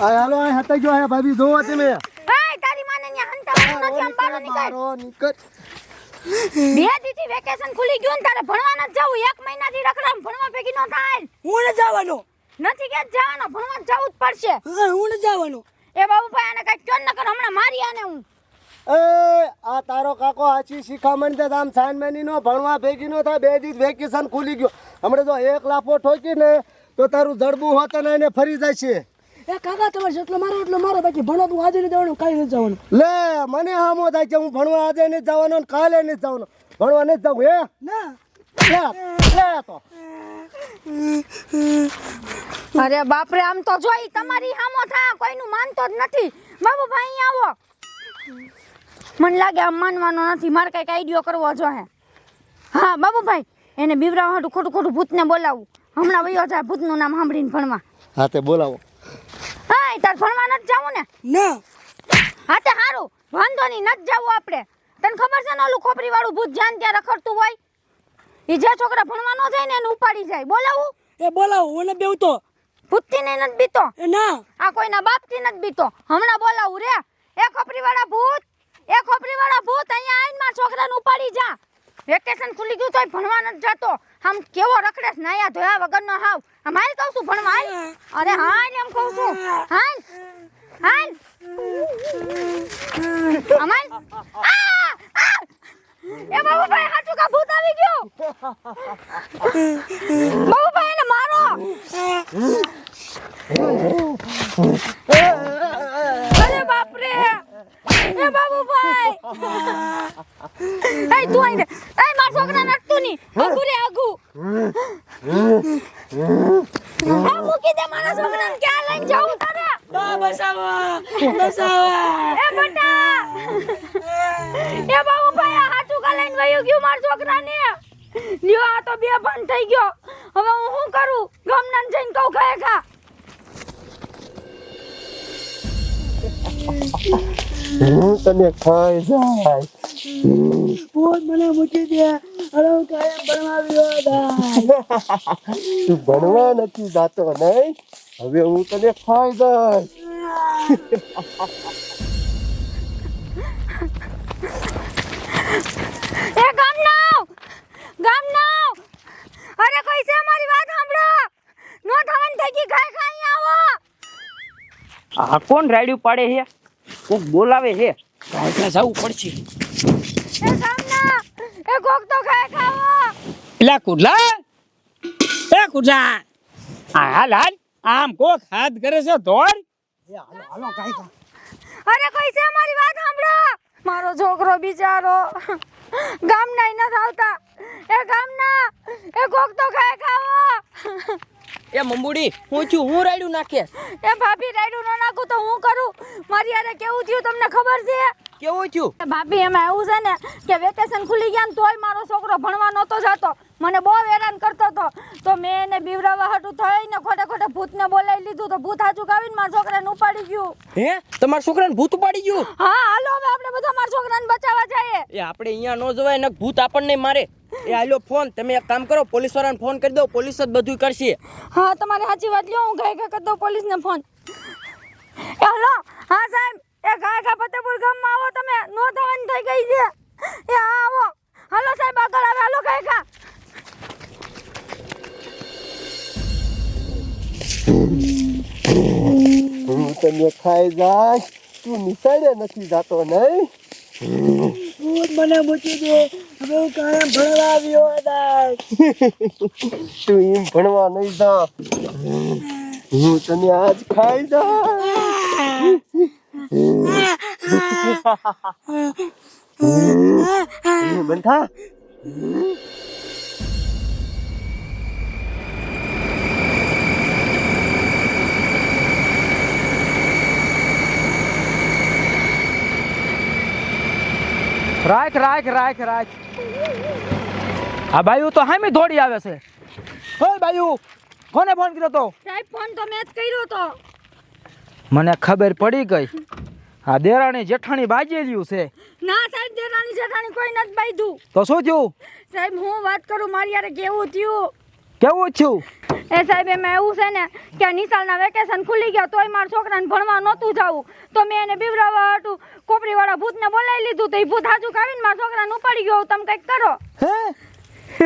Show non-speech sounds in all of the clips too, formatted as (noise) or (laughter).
આ હાલો આ હતા જો આ ભાભી જોવો તમે. એ તારી માને ને હંતા નથી અંબારો નીકળ. મારો નીકળ. બે દીથી વેકેશન ખુલી ગયું ને તારે ભણવા નથી જવું. એક મહિનાથી રખડામ ભણવા ભેગી નો થાય. હું ન જવાનો. નથી કે જવાનો ભણવા જવું જ પડશે. હું ન જવાનો. એ બાબુભાઈ આને કઈ ક્યો ન કર હમણાં મારી આને હું. એ આ તારો કાકો આછી શિખામણ દે આમ સાઈન મેની નો ભણવા ભેગી નો થાય બે દીધ વેકેશન ખુલી ગયો. હમણાં જો એક લાફો ઠોકી ને તો તારું જડબું હોત ને એને ફરી જાય છે એ કાકા તમારે જેટલો મારો એટલો મારો બાકી ભણો તું આજે નહીં જવાનું કાલે નહીં જવાનું. લે મને હામો થાય છે હું ભણવા આજે નહીં જવાનો ને કાલે નહીં જવાનો. ભણવા નહીં જવું હે? ના. લે તો. અરે બાપરે આમ તો જોઈ તમારી હામો થા કોઈનું માનતો જ નથી. બાબુભાઈ અહીં આવો. મને લાગે આમ માનવાનો નથી મારે કંઈક આઈડિયો કરવો જોઈએ હા. બાબુભાઈ એને બીવરાવા હાટું ખોટું ખોટું ભૂતને બોલાવું. હમણાં વયો જાય ભૂતનું નામ સાંભળીને ભણવા. હા તે બોલાવો. હા તાર ભણવા નથી જવું ને? ના. હા તે સારું વાંધો નહીં નથી જવું આપણે. તને ખબર છે ને ઓલું ખોપરી વાળું ભૂત જ્યાં ત્યાં રખડતું હોય? એ જે છોકરા ભણવા ન જાય ને એને ઉપાડી જાય. બોલાવું? એ બોલાવું હું ને બેવ તો. ભૂતથી ને નથી બીતો? ના. આ કોઈના બાપથી નથી બીતો? હમણાં બોલાવું રે. એ ખોપરી વાળા ભૂત એ ખોપરી વાળા ભૂત અહીંયા આવીને મારા છોકરાને ઉપાડી જા. વેકેશન ખુલી ગયું તોય ભણવા નથી જતો. આમ કેવો રખડેસ નાયા ધોયા વગરનો હાવ. અમારે કહું છું, ભણવા અરે હા એમ કહું છું. હા હા! આ! એ બાબુભાઈ હાચું કા ભૂત આવી ગયું? બાબુભાઈ એને મારો અરે બાપ રે એ બાબુભાઈ એ તું આઈને એ માર છોકરા નટતું ની આગુ રે આગુ આ મૂકી દે મારા છોકરાને ક્યાં લઈને જાઉં તારે બા બસાવા એ બટા! એ બાબુભાઈ આ હાચું કા લઈને વયું ગયું માર છોકરાને? લ્યો આ તો બે બંધ થઈ ગયો. હવે હું શું કરું? ગમનાન જઈને કહું ખાય ખા. હું તને ખાઈ જાય. મને મૂકી દે. અરે હું કાયમ ભણવા હતા તું ભણવા નથી જાતો નહીં. હવે હું તને ખાઈ જાય. એ ગામનાવ ગામનાવ અરે કોઈ છે મારી વાત સાંભળો! નો થવાની થઈ ખાય ખાઈ આવો! આ કોણ રાડ્યું પાડે છે કોક બોલાવે છે કાંઈ જવું પડશે. એ ગામના! એ કોક તો ખાય ખાવો! એલા કુડલા! એ કુડલા! આ હાલ હાલ. આમ કોક હાથ કરે છે અરે કોઈ છે મારી વાત સાંભળો? મારો છોકરો બિચારો ગામના ન આવતા. એ ગામના એ કોક તો ખાય ખાવો. એ મંબુડી હું છું હું રાયડું નાખે? એ ભાભી રાયડું ન નાખું તો હું કરું? મારી યારે કેવું થયું તમને ખબર છે? કેવું થયું? ભાભી એમાં એવું છે ને કે વેકેશન ખુલી ગયા ને તોય મારો છોકરો ભણવા નહોતો જતો. મને બહુ હેરાન કરતો હતો. તો મેં એને બીવરાવા હાટું થઈને ખોટે ખોટે ભૂતને બોલાવી લીધું તો ભૂત હાચું કાવીને મારા છોકરાને ઉપાડી ગયું. હે? તમારા છોકરાને ભૂત ઉપાડી ગયું? હા હાલો હવે આપણે બધા મારા છોકરાને બચાવવા જઈએ. એ આપણે અહીંયા ન જવાય ને ભૂત આપણને મારે. એ આલ્યો ફોન. તમે એક કામ કરો પોલીસ વાળાને ફોન કરી દો પોલીસ જ બધું કરશે. હા તમારી સાચી વાત. લ્યો હું ગાય કરી દઉં પોલીસને ફોન. હાલો હા સાહેબ. એ કા ફતેપુર ગામમાં આવો તમે. નો થવાની થઈ ગઈ છે. એ હા આવો. હાલો સાહેબ આગળ આવે. હાલો હું તને ખાઈ જાય. તું નિશાળે નથી જાતો નહીં. મને મૂકી દે. હવે હું કાયમ ભણવા આવ્યો હતા તું એમ ભણવા નહીં જા. હું તને આજ ખાઈ જાય. બંધા? રાખ રાખ રાખ રાખ. આ બાયુ તો હામી દોડી આવે છે. ઓય બાયુ કોને ફોન કર્યો તો? સાહેબ ફોન તો મેં જ કર્યો તો. મને ખબર પડી ગઈ. આ દેરાણી જેઠાણી બાજેલ્યું છે. ના સાહેબ દેરાણી જેઠાણી કોઈ નથી બાંધ્યું. તો શું થયું? સાહેબ હું વાત કરું મારી યારે કેવું થયું? કેવું થયું? એ સાહેબ એમાં એવું છે ને કે નિશાળના વેકેશન ખુલી ગયા તોય મારા છોકરાને ભણવા નહોતું જવું. તો મેં એને બીવરાવા હતું કોપરીવાળા ભૂતને બોલાવી લીધું તો એ ભૂત હાજુ કાવીને મારા છોકરાને ઉપાડી ગયો. તમે કંઈક કરો. હે (laughs)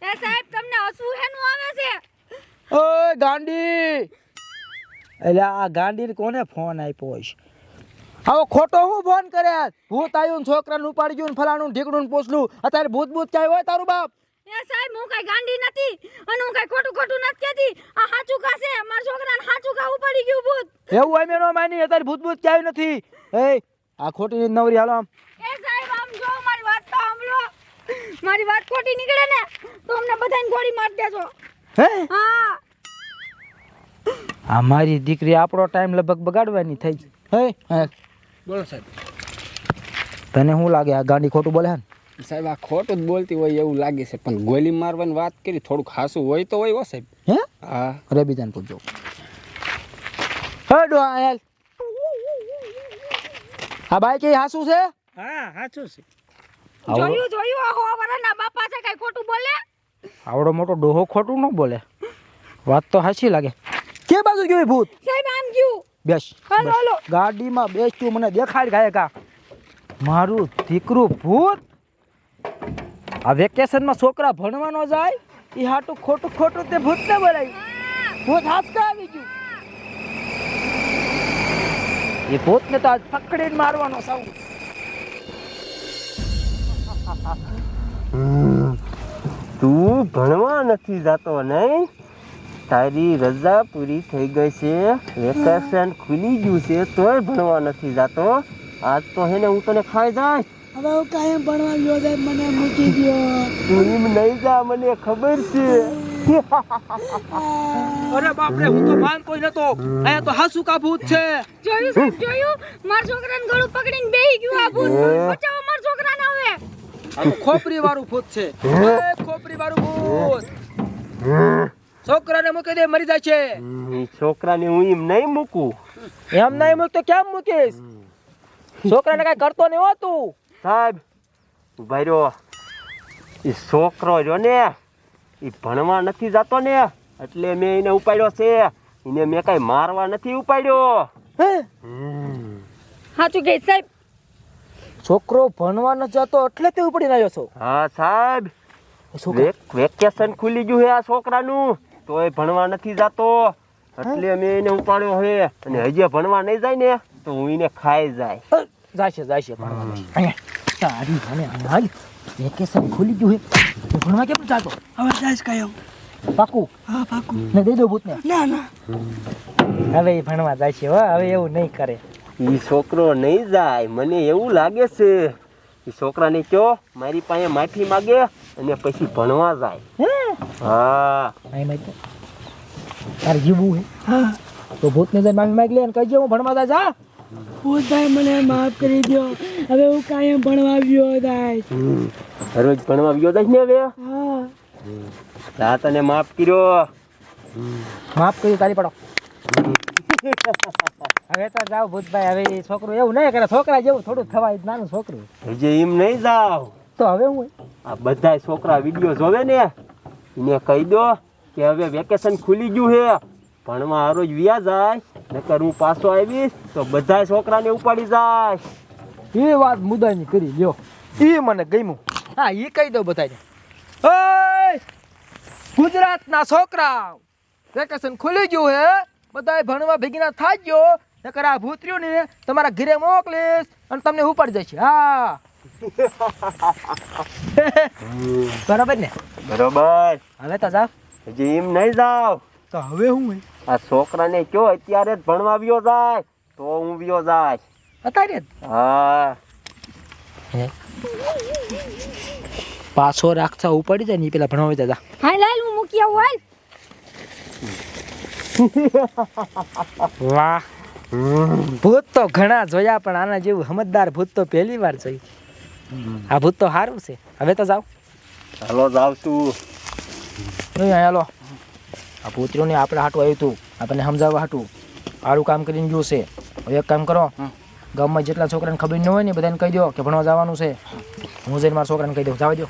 એ સાહેબ તમને હસવું હેનું આવે છે ઓય ગાંડી. એટલે આ ગાંડીને કોને ફોન આપ્યો છે આવો ખોટો હું ફોન કરે? ભૂત આવ્યું છોકરા છોકરાને ઉપાડી ગયું ફલાણું ઢીકડું પોસલું અત્યારે ભૂત ભૂત ક્યાંય હોય તારું બાપ? એ સાહેબ હું કઈ ગાંડી નથી અને હું કઈ ખોટું ખોટું નથી કહેતી. આ સાચું કા છે? મારા છોકરાને હાચું કા ઉપાડી ગયું ભૂત? એવું એનો માની અત્યારે ભૂત ભૂત ક્યાંય નથી. એ આ ખોટી નવરી હાલો આમ. એ સાહેબ આમ જો મારી વાત તો સાંભળો. મારી વાત ખોટી નીકળે ને તો અમને બધાને ગોળી મારી દેજો. હે? હા. (laughs) આ મારી દીકરી આપણો ટાઈમ લગભગ બગાડવાની થઈ હે? હે. બોલો સાહેબ. તને શું લાગે? આ ગાંડી ખોટું બોલે ને? સાહેબ આ ખોટું જ બોલતી હોય એવું લાગે છે પણ ગોલી મારવાની વાત કરી થોડુંક હાસું હોય તો હોય હો સાહેબ. હે? હા. રબીજાને પૂછજો. હે હેલ. આ બાઈ કે હાસું છે? હા હાસું છે. જોયું જોયું આ હોવાના બાપા છે કઈ ખોટું બોલે? આવડો મોટો ડોહો ખોટું ન બોલે. વાત તો હાચી લાગે. કે બાજુ ગયું એ ભૂત. સાહેબ આમ ગયું. બેસ. હાલો, હાલો. ગાડીમાં બેસ તું મને દેખાડ ગાય કા મારું દીકરું ભૂત. આ વેકેશનમાં છોકરા ભણવાનો જાય એ હાટું ખોટું ખોટું તે ભૂતને બોલાય. ભૂત હાસકા આવી ગયું. એ ભૂતને તો આજ પકડીને મારવાનો સૌ. તું ભણવા નથી જતો નહીં? તારી રજા પૂરી થઈ ગઈ છે. વેકેશન ખુલી ગયું છે. તોય ભણવા નથી જતો. આજ તો હે ને હું તને ખાઈ જાય. હવે હું કાંઈ ભણવા ગયો સાહેબ મને મૂકી ગયો તું એમ નહીં જા મને ખબર છે. અરે બાપરે હું તો ભાન કોઈ નતો. અહીંયા તો હાસુ કા ભૂત છે. જોયું સાહેબ જોયું? માર છોકરાને ગળું પકડીને બેહી ગયું આ ભૂત. બચાવો માર છોકરાને હવે. આ તો ખોપરી વાળું ભૂત છે. ખોપરી વાળું ભૂત. છોકરાને મૂકી દે મરી જાય છે. છોકરાને હું એમ નહીં મૂકું. એમ નહીં મૂક તો કેમ મૂકીશ? છોકરાને કઈ કરતો નહીં હો તું. સાહેબ ઊભા રહ્યો. એ છોકરો રહ્યો ને એ ભણવા નથી જતો ને એટલે મેં એને ઉપાડ્યો છે. એને મેં કઈ મારવા નથી ઉપાડ્યો. હે? સાચું કે સાહેબ. છોકરો ભણવા ન જતો એટલે તે ઉપડી રહ્યો છો. હા સાહેબ. વેકેશન ખુલી ગયું છે આ છોકરાનું. તોય ભણવા નથી જાતો. એટલે મેં એને ઉપાડ્યો હે. અને હજી ભણવા નહીં જાય ને તો હું એને ખાઈ જાય. જાશે જાશે ભણવા. તારી મને હાલ વેકેશન ખુલી ગયું હે. તો ભણવા કેમ જાતો? હવે જાઈશ કાયમ પાકું? હા પાકું. ને દે દો ભૂતને. ના ના. હવે એ ભણવા જાય છે હવે એવું નહીં કરે. એ છોકરો નહીં જાય. મને એવું લાગે છે એ છોકરાને કયો મારી પાસે માફી માગે અને પછી ભણવા જાય. હે? તારે જીવવું હે? તો ભૂત નજર માફી માગી લે અને કહીજે હું ભણવા જા જા. ભૂતભાઈ મને માફ કરી દો હવે હું કાયમ ભણવા ગયો થાય રોજ ભણવા ગયો થાય ને હવે? હા. તા તને માફ કર્યો. માફ કર્યું તારી પડો. હવે તો જાવ ભૂતભાઈ હવે છોકરું એવું નહીં કરે છોકરા જેવું થોડું થવાય નાનું છોકરું. હજી એમ નહીં જાવ તો હવે હું આ બધા છોકરા વીડિયો જોવે ને એને કહી દો કે હવે વેકેશન ખુલી ગયું છે. ભણવા હરોજ વ્યા જાય નકર હું પાછો આવીશ તો બધા છોકરાને ઉપાડી જાય. એ વાત મુદ્દાની કરી લ્યો. એ મને ગમ્યું. હા એ કહી દો બધાને ઓય! ગુજરાતના છોકરા વેકેશન ખુલી ગયું હે બધાય ભણવા ભેગીના થાજો નકર આ ભૂતર્યું ને તમારા ઘરે મોકલીશ અને તમને ઉપાડી જશે હા. (laughs) બરાબર ને? બરોબર. હવે તો જાવ હજી એમ નહીં જાવ. તો હવે હું આ છોકરાને કયો અત્યારે જ ભણવા વ્યો જાય તો હું વ્યો જાય. અત્યારે હા. પાછો રાખતા ઉપાડી જાય ને પેલા ભણવા જતા. હા લાલ હું મૂકી આવું હાલ. વાહ. ભૂત તો ઘણા જોયા પણ આના જેવું સમજદાર ભૂત તો પહેલી વાર જોઈ આ ભૂત તો સારું છે. હવે તો જાવ હાલો જાવ તું હાલો. આ પુત્રોને આપણે હાટું આવ્યું હતું આપણને સમજાવવા હાટું. સારું કામ કરીને ગયું છે. હવે એક કામ કરો. ગામમાં જેટલા છોકરાને ખબર ન હોય ને બધાને કહી દો કે ભણવા જવાનું છે. હું જઈને મારા છોકરાને કહી દઉં. જવા દો